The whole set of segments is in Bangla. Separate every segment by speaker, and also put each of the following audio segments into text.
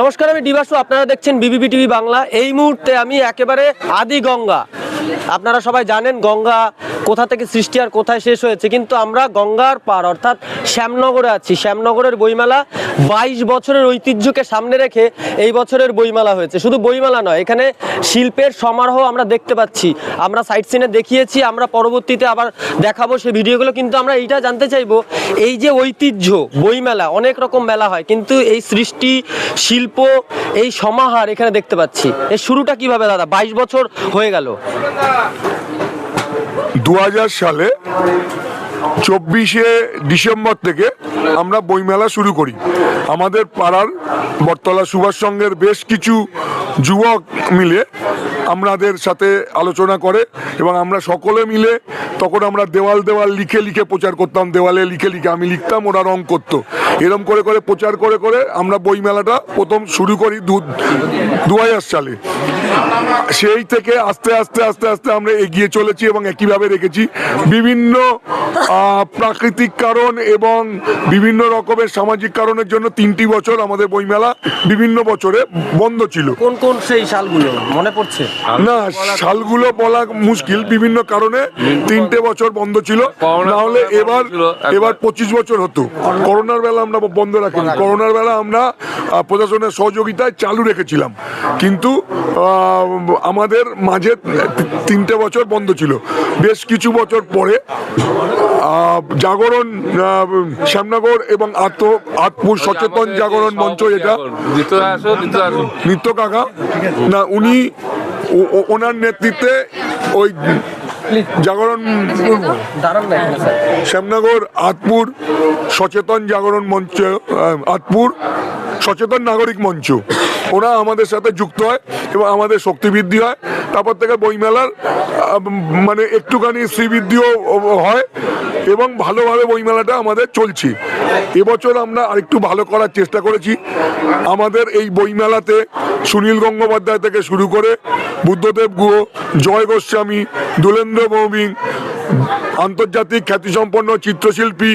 Speaker 1: নমস্কার আমি ডিবাসু আপনারা দেখছেন বিবিবি টিভি বাংলা। এই মুহূর্তে আমি একেবারে আদি গঙ্গা। আপনারা সবাই জানেন গঙ্গা কোথা থেকে সৃষ্টি আর কোথায় শেষ হয়েছে, কিন্তু আমরা গঙ্গার পার, অর্থাৎ শ্যামনগরে আছি। শ্যামনগরের বইমেলা বাইশ বছরের ঐতিহ্যকে সামনে রেখে এই বছরের বইমেলা হয়েছে। শুধু বইমেলা নয়, এখানে শিল্পের সমারোহ আমরা দেখতে পাচ্ছি। আমরা সাইট সিনে দেখিয়েছি, আমরা পরবর্তীতে আবার দেখাবো সেই ভিডিওগুলো, কিন্তু আমরা এইটা জানতে চাইব, এই যে ঐতিহ্য, বইমেলা, অনেক রকম মেলা হয়, কিন্তু এই সৃষ্টি, শিল্প, এই সমাহার এখানে দেখতে পাচ্ছি। এর শুরুটা কীভাবে দাদা? বাইশ বছর হয়ে গেল।
Speaker 2: দু হাজার সালে চব্বিশে ডিসেম্বর থেকে আমরা বইমেলা শুরু করি। আমাদের পাড়ার বটতলা সুভাষ সংঘের বেশ কিছু যুবক মিলে আমাদের সাথে আলোচনা করে এবং আমরা সকলে মিলে তখন আমরা দেওয়াল দেওয়াল লিখে লিখে প্রচার করতাম, দেওয়ালে লিখে লিখে আমি লিখতাম, ওরা রং করতো। এরম করে করে প্রচার করে করে আমরা বইমেলাটা প্রথম শুরু করি দু হাজার সালে। সেই থেকে আস্তে আস্তে আস্তে আস্তে আমরা এগিয়ে চলেছি এবং একইভাবে রেখেছি বিভিন্ন প্রাকৃতিক কারণ এবং বিভিন্ন রকমের সামাজিক কারণের জন্য তিনটি বছর আমাদের বইমেলা বিভিন্ন বছরে বন্ধ ছিল।
Speaker 1: কোন কোন সেই সালগুলো? মনে পড়ছে?
Speaker 2: না সালগুলো বলা মুশকিল বিভিন্ন কারণে তিনটে বছর বন্ধ ছিল। না হলে এবার এবার পঁচিশ বছর হতো। করোনার বেলা আমরা বন্ধ রাখিনি। করোনার বেলা আমরা প্রশাসনের সহযোগিতায় চালু রেখেছিলাম। কিন্তু আমাদের মাঝে তিনটে বছর বন্ধ ছিল। বেশ কিছু বছর পরে জাগরণ শ্যামনগর এবং আত্ম আতপুর সচেতন জাগরণ মঞ্চ এটা নিত্য কাকা। না উনি ওনার নেতৃত্বে ওই জাগরণ শ্যামনগর, আতপুর, সচেতন জাগরণ মঞ্চ আতপুর, সচেতন নাগরিক মঞ্চ। ওরা আমাদের সাথে যুক্ত হয় এবং আমাদের শক্তি বৃদ্ধি হয়। তারপর থেকে বইমেলার মানে একটুখানি শ্রীবৃদ্ধিও হয় এবং ভালোভাবে বইমেলাটা আমাদের চলছে। এবছর আমরা আরেকটু ভালো করার চেষ্টা করেছি। আমাদের এই বইমেলাতে সুনীল গঙ্গোপাধ্যায় থেকে শুরু করে বুদ্ধদেব গুহ জয় গোস্বামী দুলেন্দ্র ভৌমিক আন্তর্জাতিক খ্যাতিসম্পন্ন চিত্রশিল্পী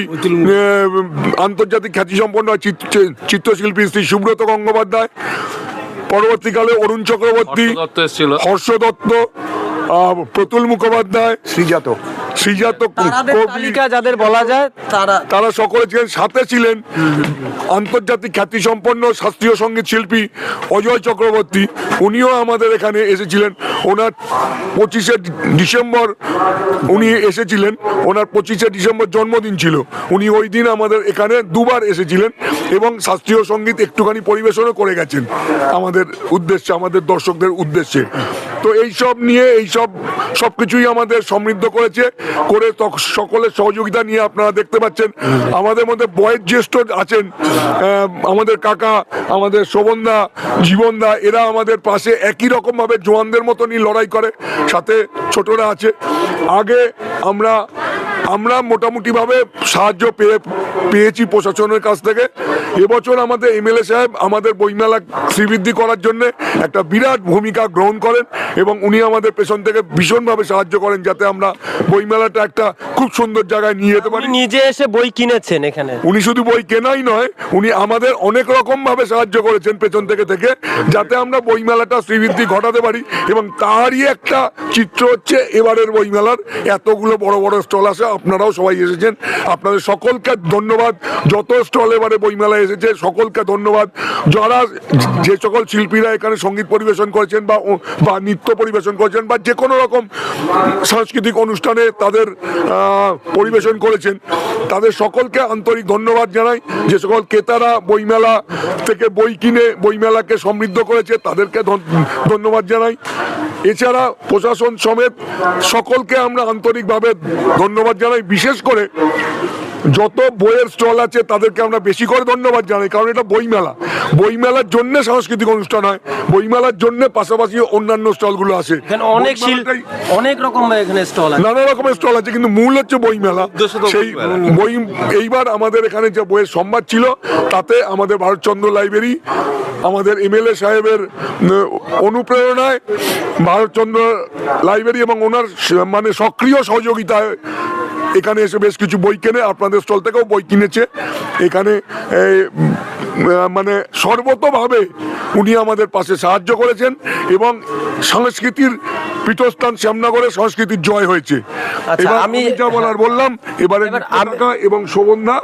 Speaker 2: আন্তর্জাতিক খ্যাতিসম্পন্ন চিত্র- চিত্রশিল্পী শ্রী সুব্রত গঙ্গোপাধ্যায় পরবর্তীকালে অরুণ চক্রবর্তী
Speaker 3: হর্ষ দত্ত
Speaker 2: প্রতুল মুখোপাধ্যায়
Speaker 4: শ্রীজাত।
Speaker 2: শ্রীজাত
Speaker 1: তালিকা যাদের বলা যায় তারা
Speaker 2: তারা সকলে ছিলেন সাথে ছিলেন আন্তর্জাতিক খ্যাতিসম্পন্ন শাস্ত্রীয় সংগীত শিল্পী অজয় চক্রবর্তী উনিও আমাদের এখানে এসেছিলেন। ওনার পঁচিশে ডিসেম্বর উনি এসেছিলেন ওনার পঁচিশে ডিসেম্বর জন্মদিন ছিল। উনি ওই দিন আমাদের এখানে দুবার এসেছিলেন এবং শাস্ত্রীয় সংগীত একটুখানি পরিবেশনও করে গেছেন। আমাদের উদ্দেশ্যে আমাদের দর্শকদের উদ্দেশ্যে। তো এইসব নিয়ে, এইসব সব কিছুই আমাদের সমৃদ্ধ করেছে, করে সকলের সহযোগিতা নিয়ে আপনারা দেখতে পাচ্ছেন। আমাদের মধ্যে বয়োজ্যেষ্ঠ আছেন আমাদের কাকা, আমাদের শোভনদা, জীবনদা, এরা আমাদের পাশে একই রকমভাবে জোয়ানদের মতনই লড়াই করে, সাথে ছোটরা আছে। আগে আমরা আমরা মোটামুটিভাবে সাহায্য পেয়ে পেয়েছি প্রশাসনের কাছ থেকে। এবছর আমাদের এমএলএ সাহেব আমাদের বইমেলা শ্রীবৃদ্ধি করার জন্য একটা বিরাট ভূমিকা গ্রহণ করেন এবং উনি আমাদের পেছন থেকে ভীষণভাবে সাহায্য করেন যাতে আমরা বইমেলাটা একটা খুব সুন্দর জায়গায় নিয়ে যেতে পারি।
Speaker 1: নিজে এসে বই কিনেছেন এখানে।
Speaker 2: উনি শুধু বই কেনাই নয় উনি আমাদের অনেক রকম ভাবে সাহায্য করেছেন পেছন থেকে থেকে যাতে আমরা বইমেলাটা শ্রীবৃদ্ধি ঘটাতে পারি এবং তারই একটা চিত্র হচ্ছে এবারের বইমেলার। এতগুলো বড় বড় স্টল আছে আপনারাও সবাই এসেছেন। আপনাদের সকলকে ধন্যবাদ। যত স্টল এবারে বইমেলা এসেছে, সকলকে ধন্যবাদ। যারা যে সকল শিল্পীরা এখানে সংগীত পরিবেশন করেছেন বা বা নৃত্য পরিবেশন করেছেন বা যে কোনো রকম সাংস্কৃতিক অনুষ্ঠানে তাদের পরিবেশন করেছেন, তাদের সকলকে আন্তরিক ধন্যবাদ জানাই। যে সকল ক্রেতারা বইমেলা থেকে বই কিনে বইমেলাকে সমৃদ্ধ করেছে, তাদেরকে ধন- ধন্যবাদ জানাই। এছাড়া প্রশাসন সমেত সকলকে আমরা আন্তরিকভাবে ধন্যবাদ জানাই। বিশেষ করে যত বইয়ের স্টল আছে তাদেরকে আমরা বেশি করে ধন্যবাদ জানাই কারণ এটা বইমেলা। বইমেলার জন্য সাংস্কৃতিক অনুষ্ঠান হয় বইমেলার জন্য পাশাপাশি অন্যান্য স্টলগুলো আসে
Speaker 1: অনেক অনেক রকম এখানে স্টল আছে।
Speaker 2: নানা রকমের স্টল আছে কিন্তু মূল হচ্ছে বই মেলা
Speaker 3: উদ্দেশ্য তো
Speaker 2: সেই বই এইবার আমাদের এখানে যে বইয়ের সম্বাদ ছিল তাতে আমাদের ভারতচন্দ্র লাইব্রেরি আমাদের এমএলএ সাহেবের অনুপ্রেরণায় ভারতচন্দ্র লাইব্রেরি এবং ওনার মানে সক্রিয় সহযোগিতায় এখানে এসে বেশ কিছু বই কেনে আপনাদের স্টল থেকেও বই কিনেছে। এখানে মানে সর্বতভাবে উনি আমাদের পাশে সাহায্য করেছেন এবং সংস্কৃতির পীঠস্থান শ্যামনগরে সংস্কৃতির জয় হয়েছে।
Speaker 1: আচ্ছা,
Speaker 2: এবার
Speaker 1: আমি-
Speaker 2: যা বলার বললাম এবারে এবং শোভনদা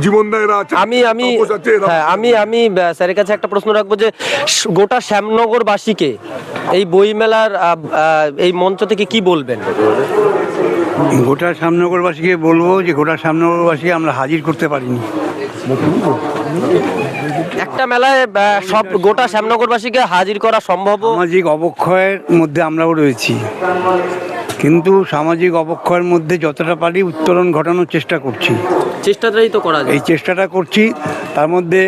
Speaker 2: জীবনদা এরা আছে
Speaker 1: আমি আমি হ্যাঁ আমি আমি স্যারের কাছে একটা প্রশ্ন রাখব যে গোটা শ্যামনগরবাসীকে এই বইমেলার এই মঞ্চ থেকে কি বলবেন?
Speaker 4: গোটা সামনগরবাসীকে বলব যে গোটা সামনগরবাসী আমরা হাজির করতে পারিনি।
Speaker 1: একটা মেলায় সব গোটা শ্যামনগরবাসীকে হাজির করা সম্ভব?
Speaker 4: সামাজিক অবক্ষয়ের মধ্যে আমরাও রয়েছি। কিন্তু সামাজিক অবক্ষয়ের মধ্যে যতটা পারি উত্তরণ ঘটানোর চেষ্টা করছি।
Speaker 1: চেষ্টাটাই তো করা যায়।
Speaker 4: এই চেষ্টাটা করছি। তার মধ্যে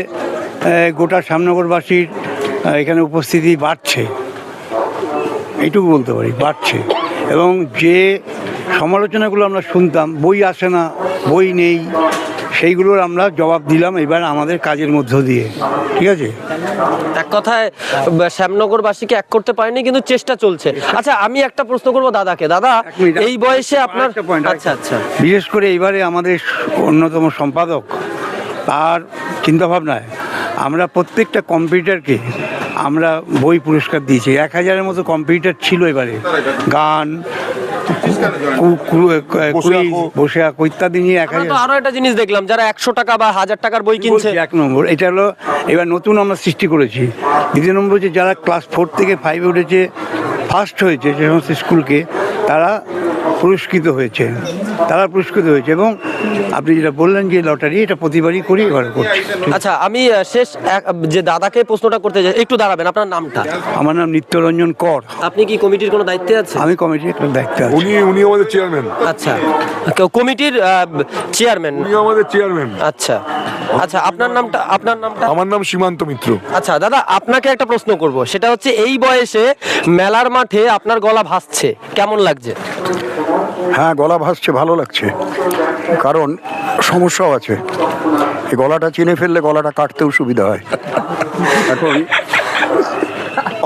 Speaker 4: গোটা সামনগরবাসীর এখানে উপস্থিতি বাড়ছে। এইটুকু বলতে পারি বাড়ছে। এবং যে সমালোচনাগুলো আমরা শুনতাম বই আসে না বই নেই সেইগুলোর আমরা জবাব দিলাম এবার আমাদের কাজের মধ্য দিয়ে ঠিক আছে?
Speaker 1: এক কথায় শ্যামনগরবাসীকে এক করতে পারেনি কিন্তু চেষ্টা চলছে। আচ্ছা আমি একটা প্রশ্ন করব দাদাকে। দাদা এই বয়সে আপনার আচ্ছা আচ্ছা।
Speaker 4: বিশেষ করে এইবারে আমাদের অন্যতম সম্পাদক তার চিন্তাভাবনায় আমরা প্রত্যেকটা কম্পিউটারকে আমরা বই পুরস্কার দিয়েছি। এক হাজারের মতো কম্পিউটার ছিল এবারে। গান কু- কু- বসে আঁকো ইত্যাদি নিয়ে এক হাজার
Speaker 1: আরও একটা জিনিস দেখলাম যারা একশো টাকা বা হাজার টাকার বই কিনছে।
Speaker 4: এক নম্বর এটা হলো এবার নতুন আমরা সৃষ্টি করেছি। দ্বিতীয় নম্বর হচ্ছে যারা ক্লাস ফোর থেকে ফাইভে উঠেছে ফার্স্ট হয়েছে যে সমস্ত স্কুলকে তারা পুরস্কৃত হয়েছে। তারা পুরস্কৃত হয়েছে এবং আপনি যেটা বললেন যে লটারি এটা প্রতিবারই করি এবার করছি।
Speaker 1: আচ্ছা আমি শেষ এক- যে দাদাকে প্রশ্নটা করতে চাই একটু দাঁড়াবেন আপনার নামটা।
Speaker 4: আমার নাম নিত্যরঞ্জন কর।
Speaker 1: আপনি কি কমিটির কোনো দায়িত্বে আছেন?
Speaker 4: আমি কমিটির একটা দায়িত্ব আছি।
Speaker 2: উনি উনি আমাদের চেয়ারম্যান।
Speaker 1: আচ্ছা কেউ কমিটির চেয়ারম্যান?
Speaker 2: উনি আমাদের চেয়ারম্যান।
Speaker 1: আচ্ছা আচ্ছা আপনার নামটা আপনার নামটা?
Speaker 2: আমার নাম সীমান্ত মিত্র।
Speaker 1: আচ্ছা দাদা আপনাকে একটা প্রশ্ন করব। সেটা হচ্ছে এই বয়সে মেলার মাঠে আপনার গলা ভাসছে কেমন লাগছে?
Speaker 5: হ্যাঁ গলা ভাসছে ভালো লাগছে। কারণ সমস্যাও আছে। এই গলাটা চিনে ফেললে গলাটা কাটতেও সুবিধা হয়। এখন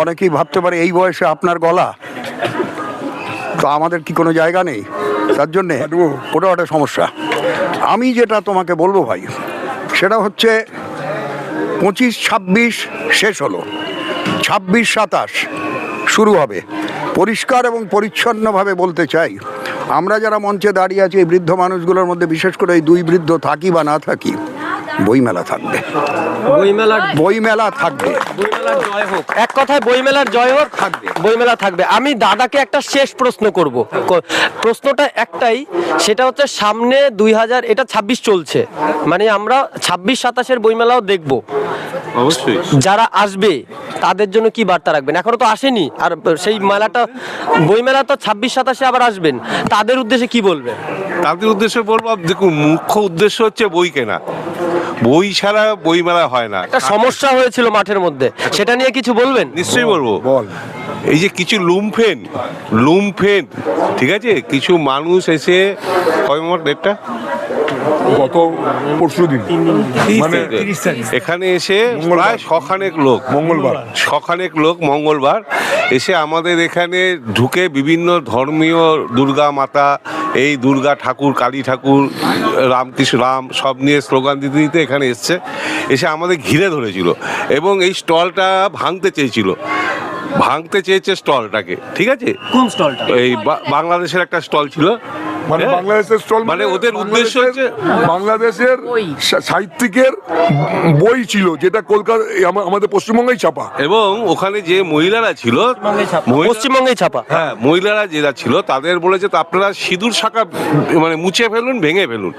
Speaker 5: অনেকেই ভাবতে পারে এই বয়সে আপনার গলা। তো আমাদের কি কোনো জায়গা নেই? তার জন্যে। ওটা একটা সমস্যা। আমি যেটা তোমাকে বলব ভাই সেটা হচ্ছে পঁচিশ ছাব্বিশ শেষ হলো। ছাব্বিশ সাতাশ শুরু হবে। পরিষ্কার এবং পরিচ্ছন্নভাবে বলতে চাই আমরা যারা মঞ্চে দাঁড়িয়ে আছি এই বৃদ্ধ মানুষগুলোর মধ্যে বিশেষ করে এই দুই বৃদ্ধ থাকি বা না থাকি বইমেলা থাকবে।
Speaker 1: বইমেলার
Speaker 5: বইমেলা থাকবে।
Speaker 1: বইমেলার জয় হোক। এক কথায় বইমেলার জয় হোক
Speaker 5: থাকবে।
Speaker 1: বইমেলা থাকবে। আমি দাদাকে একটা শেষ প্রশ্ন করব। প্রশ্নটা একটাই সেটা হচ্ছে সামনে দুই হাজার এটা ছাব্বিশ চলছে। মানে আমরা ছাব্বিশ সাতাশের বইমেলাও দেখব।
Speaker 3: অবশ্যই।
Speaker 1: যারা আসবে তাদের জন্য কি বার্তা রাখবেন? এখনও তো আসেনি। আর সেই মেলাটা বইমেলা তো ছাব্বিশ সাতাশে আবার আসবেন। তাদের উদ্দেশ্যে কি বলবেন?
Speaker 3: তাদের উদ্দেশ্যে বলব দেখুন মুখ্য উদ্দেশ্য হচ্ছে বই কেনা। বই ছাড়া বই মেলা হয় না।
Speaker 1: একটা সমস্যা হয়েছিল মাঠের মধ্যে। সেটা নিয়ে কিছু বলবেন?
Speaker 3: নিশ্চয়ই বলব।
Speaker 2: বল
Speaker 3: এই যে কিছু লুমফেন লুমফেন ঠিক আছে? কিছু মানুষ এসে কয় নম্বর ডেটটা
Speaker 2: গত পরশু দিন। মানে
Speaker 3: এখানে এসে প্রায় শখানেক লোক
Speaker 2: মঙ্গলবার।
Speaker 3: শখানেক লোক মঙ্গলবার এসে আমাদের এখানে ঢুকে বিভিন্ন ধর্মীয় দুর্গা মাতা এই দুর্গা ঠাকুর কালী ঠাকুর রামকৃষ্ণ রাম সব নিয়ে স্লোগান দিতে দিতে এখানে এসছে। এসে আমাদের ঘিরে ধরেছিল এবং এই স্টলটা ভাঙতে চেয়েছিল। ভাঙতে চেয়েছে স্টলটাকে ঠিক আছে?
Speaker 1: কোন স্টলটা?
Speaker 3: এই বা- বাংলাদেশের একটা স্টল ছিল।
Speaker 2: মানে
Speaker 3: হ্যাঁ।
Speaker 2: বাংলাদেশের স্টল
Speaker 3: মানে ওদের উদ্দেশ্য হচ্ছে
Speaker 2: বাংলাদেশের সাহিত্যিকের বই ছিল যেটা কলকাতা আমাদের পশ্চিমবঙ্গেই ছাপা।
Speaker 3: এবং ওখানে যে মহিলারা ছিল
Speaker 1: পশ্চিমবঙ্গেই ছাপা।
Speaker 3: হ্যাঁ মহিলারা যেটা ছিল তাদের বলেছে তো আপনারা সিঁদুর শাখা মানে মুছে ফেলুন ভেঙে ফেলুন।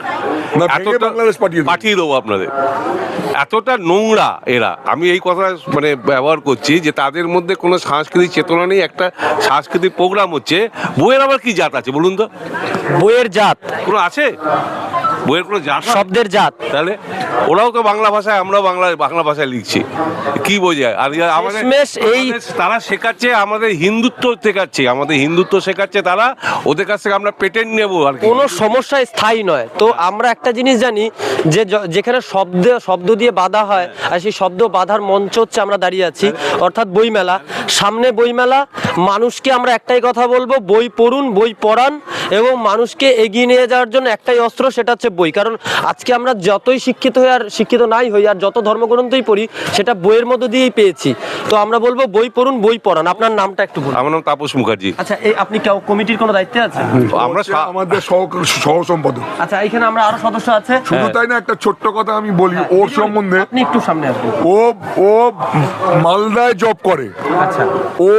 Speaker 2: বাংলাদেশ পাঠিয়ে দেবো।
Speaker 3: পাঠিয়ে দেবো আপনাদের। এতটা নোংরা এরা। আমি এই কথা মানে ব্যবহার করছি যে তাদের মধ্যে কোনো সাংস্কৃতিক চেতনা নেই একটা সাংস্কৃতিক প্রোগ্রাম হচ্ছে। বইয়ের আবার কি জাত আছে বলুন তো?
Speaker 1: বইয়ের জাত।
Speaker 3: কোনো আছে? বইয়ের কোনো জাত
Speaker 1: শব্দের জাত।
Speaker 3: তাহলে ওরাও তো বাংলা ভাষায় আমরাও বাংলা বাংলা ভাষায় লিখছি। কি বোঝায়? আর আমাদের
Speaker 1: এই-
Speaker 3: তারা শেখাচ্ছে আমাদের হিন্দুত্ব শেখাচ্ছে। আমাদের হিন্দুত্ব শেখাচ্ছে তারা ওদের কাছ থেকে আমরা পেটেন্ট নেব আর
Speaker 1: কোনো সমস্যা স্থায়ী নয়। তো আমরা একটা জিনিস জানি যে যেখানে শব্দ শব্দ দিয়ে বাধা হয় আর সেই শব্দ বাধার মঞ্চ হচ্ছে আমরা দাঁড়িয়ে আছি অর্থাৎ বইমেলা। সামনে বইমেলা মানুষকে আমরা একটাই কথা বলব বই পড়ুন বই পড়ান এবং মানুষকে এগিয়ে নিয়ে যাওয়ার জন্য একটাই অস্ত্র সেটা হচ্ছে বই। কারণ আজকে আমরা যতই শিক্ষিত হই আর শিক্ষিত নাই হই আর যত ধর্মগ্রন্থই পড়ি সেটা বইয়ের মধ্য দিয়েই পেয়েছি। তো আমরা বলব বই পড়ুন বই পড়ান। আপনার নামটা একটু বলুন।
Speaker 3: আমার নাম তাপস মুখার্জি।
Speaker 1: আচ্ছা এই আপনি কেউ- কমিটির কোনো দায়িত্বে আছেন?
Speaker 3: আমরা
Speaker 2: আমাদের সহ সহ সম্পাদক
Speaker 1: আচ্ছা এখানে আমরা আরও সদস্য আছে?
Speaker 2: শুধু তাই না একটা ছোট্ট কথা আমি বলি ওর সম্বন্ধে
Speaker 1: আপনি একটু সামনে আসবেন।
Speaker 2: ও ও মালদায় জব করে।
Speaker 1: আচ্ছা।
Speaker 2: ও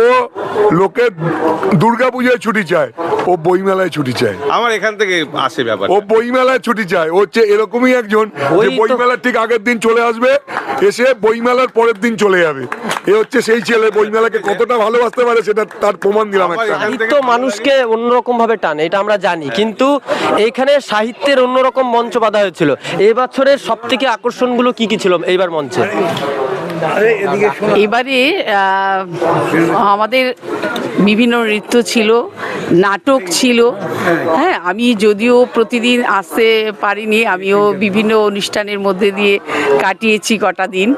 Speaker 2: লোকে দুর্গাপূজায় ছুটি চায়। ও বইমেলায় ছুটি চায়।
Speaker 3: আমার এখান থেকে আসে ব্যাপার
Speaker 2: ও বইমেলায় ছুটি চায়। ও হচ্ছে এরকমই একজন
Speaker 1: ওই
Speaker 2: যে বইমেলার ঠিক আগের দিন চলে আসবে এসে বইমেলার পরের দিন চলে যাবে। এ হচ্ছে সেই ছেলে বইমেলাকে কতটা ভালোবাসতে পারে সেটা তার প্রমাণ দিলাম
Speaker 3: আমার
Speaker 2: একটা।
Speaker 1: সাহিত্য মানুষকে অন্যরকম ভাবে টানে এটা আমরা জানি। কিন্তু এইখানে সাহিত্যের অন্যরকম মঞ্চ বাঁধা হয়েছিল। এই বছরের সব থেকে আকর্ষণগুলো কি কি ছিল এইবার মঞ্চে?
Speaker 6: এবারে আহ, আমাদের বিভিন্ন নৃত্য ছিল নাটক ছিল। হ্যাঁ আমি যদিও প্রতিদিন আসতে পারিনি আমিও বিভিন্ন অনুষ্ঠানের মধ্যে দিয়ে কাটিয়েছি কটা দিন।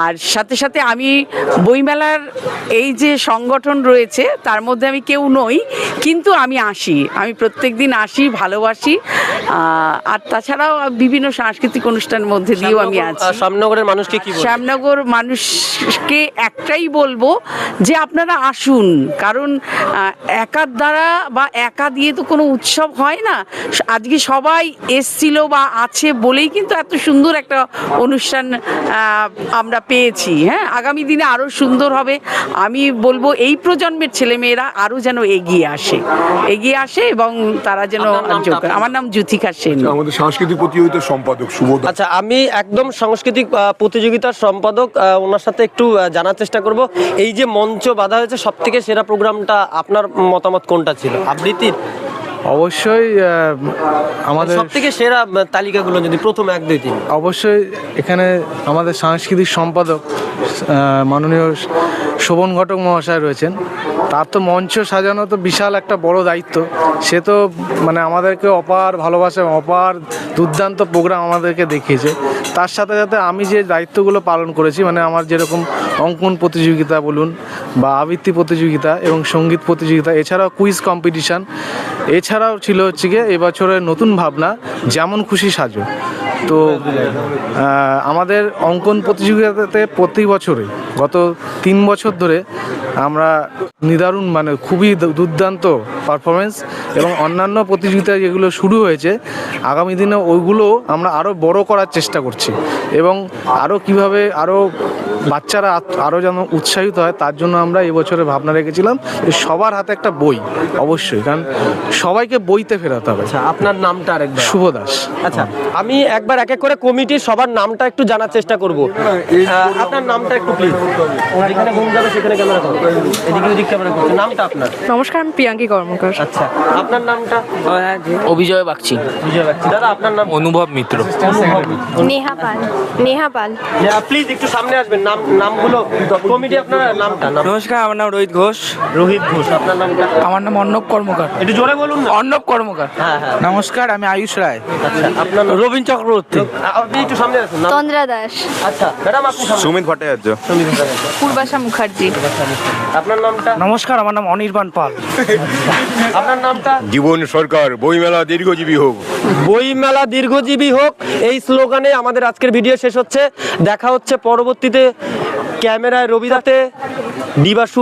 Speaker 6: আর সাথে সাথে আমি বইমেলার এই যে সংগঠন রয়েছে তার মধ্যে আমি কেউ নই কিন্তু আমি আসি। আমি প্রত্যেক দিন আসি ভালোবাসি। আর তাছাড়াও বিভিন্ন সাংস্কৃতিক অনুষ্ঠানের মধ্যে দিয়েও আমি আছি।
Speaker 1: শ্যামনগরের মানুষকে কি
Speaker 6: শ্যামনগর মানুষকে একটাই বলব যে আপনারা আসুন কারণ একার দ্বারা বা একা দিয়ে তো কোনো উৎসব হয় না। আজকে সবাই এসছিল বা আছে বলেই কিন্তু এত সুন্দর একটা অনুষ্ঠান আহ, আমরা পেয়েছি হ্যাঁ? আগামী দিনে আরও সুন্দর হবে। আমি বলব এই প্রজন্মের ছেলেমেয়েরা আরও যেন এগিয়ে আসে। এগিয়ে আসে এবং তারা যেন আমার নাম জ্যোতিকা সেন।
Speaker 2: আমাদের সাংস্কৃতিক প্রতিযোগিতার সম্পাদক সুবোধ।
Speaker 1: আচ্ছা আমি একদম সাংস্কৃতিক আহ, প্রতিযোগিতার সম্পাদক ওনার সাথে একটু জানার চেষ্টা করব। এই যে মঞ্চ বাঁধা হয়েছে সব থেকে সেরা প্রোগ্রামটা আপনার মতামত কোনটা ছিল? আবৃত্তির?
Speaker 7: অবশ্যই আমাদের
Speaker 1: সব থেকে সেরা তালিকাগুলো যদি প্রথম এক দুই তিন।
Speaker 7: অবশ্যই এখানে আমাদের সাংস্কৃতিক সম্পাদক মাননীয় শোভন ঘটক মহাশয় রয়েছেন। তার তো মঞ্চ সাজানো তো বিশাল একটা বড় দায়িত্ব। সে তো মানে আমাদেরকে অপার ভালোবাসে অপার দুর্দান্ত প্রোগ্রাম আমাদেরকে দেখিয়েছে। তার সাথে সাথে আমি যে দায়িত্বগুলো পালন করেছি মানে আমার যেরকম অঙ্কন প্রতিযোগিতা বলুন বা আবৃত্তি প্রতিযোগিতা এবং সংগীত প্রতিযোগিতা এছাড়াও কুইজ কম্পিটিশান এছাড়াও ছিল হচ্ছে গিয়ে এবছরের নতুন ভাবনা, যেমন খুশি সাজো। তো আমাদের অঙ্কন প্রতিযোগিতাতে প্রতি বছরে, গত তিন বছর ধরে আমরা নিদারুণ মানে খুবই দুর্দান্ত পারফরমেন্স এবং অন্যান্য প্রতিযোগিতা যেগুলো শুরু হয়েছে আগামী দিনে ওইগুলো আমরা আরও বড় করার চেষ্টা করছি এবং আরও কীভাবে আরও বাচ্চারা আরও যেন উৎসাহিত হয় তার জন্য আমরা এবছরে ভাবনা রেখেছিলাম সবার হাতে একটা বই অবশ্যই কারণ সবাইকে বইতে ফেরাতে হবে।
Speaker 1: আচ্ছা আপনার নামটা আরেকবার।
Speaker 7: শুভ দাস।
Speaker 1: আচ্ছা আমি একবার এক এক করে কমিটির সবার নামটা একটু জানার চেষ্টা করব। আপনার নামটা একটু প্লিজ যেখানে ঘুম যাবে সেখানে ক্যামেরা এদিকে ওদিক ক্যামেরা করছে। নামটা আপনার?
Speaker 8: নমস্কার আমি প্রিয়াঙ্কি কর্মকার।
Speaker 1: আচ্ছা আপনার নামটা?
Speaker 9: অভিজয় বাগচি।
Speaker 1: বুঝে পাচ্ছি দাদা আপনার নাম?
Speaker 9: অনুভব মিত্র।
Speaker 8: নেহা পাল নেহা পাল।
Speaker 1: প্লিজ একটু সামনে আসবেন। নাম নামগুলো কমিটি আপনার নামটা?
Speaker 9: নমস্কার আমার নাম রোহিত ঘোষ।
Speaker 1: রোহিত ঘোষ। আপনার নামটা?
Speaker 9: আমার নাম অর্ণব কর্মকার।
Speaker 1: একটু জোরে বলুন
Speaker 9: অর্ণব কর্মকার।
Speaker 1: হ্যাঁ হ্যাঁ।
Speaker 9: নমস্কার আমি আয়ুষ রায়।
Speaker 1: আচ্ছা আপনার নাম-
Speaker 9: রবীন চক্রবর্তী।
Speaker 1: আপনি একটু সামনে আসুন।
Speaker 8: তন্দ্রা দাস।
Speaker 1: আচ্ছা ম্যাডাম আপনি
Speaker 3: সুমিত ভট্টাচার্য।
Speaker 1: সুমিত দাস।
Speaker 8: পূর্বাশা মুখার্জি।
Speaker 1: আপনার নামটা?
Speaker 9: নমস্কার আমার নাম অনির্বাণ পাল।
Speaker 1: আপনার নামটা?
Speaker 5: জীবন সরকার বইমেলা দীর্ঘজীবী হোক।
Speaker 1: বইমেলা দীর্ঘজীবী হোক এই স্লোগানে আমাদের আজকের ভিডিও শেষ হচ্ছে। দেখা হচ্ছে পরবর্তীতে ক্যামেরায় রবিদাতে। দিবাসু